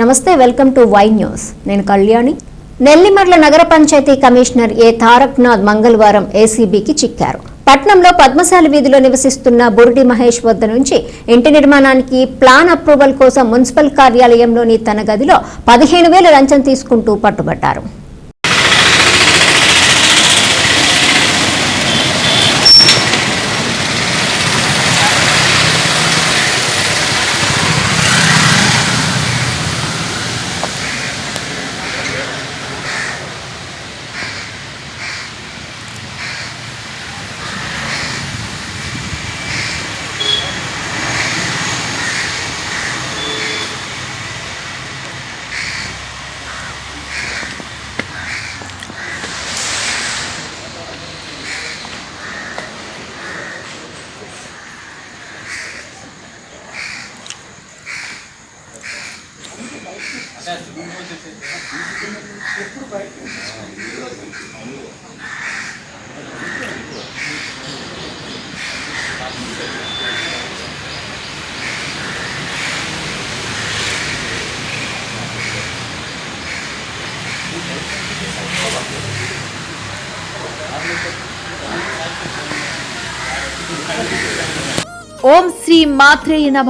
నమస్తే welcome to Y news. నేను కళ్యాణి. నెల్లిమర్ల నగర పంచాయతీ కమిషనర్ ఏ తారక్నాథ్ మంగళవారం ఏసీబీకి చిక్కారు. పట్నంలో పద్మశాలి వీధిలో నివసిస్తున్న బురుడి మహేష్ వద్ద నుంచి ఇంటి నిర్మాణానికి ప్లాన్ అప్రూవల్ కోసం మున్సిపల్ కార్యాలయంలోని తన గదిలో పదిహేను వేల లంచం తీసుకుంటూ పట్టుబట్టారు. ఓం శ్రీ మాత్రేయ నమ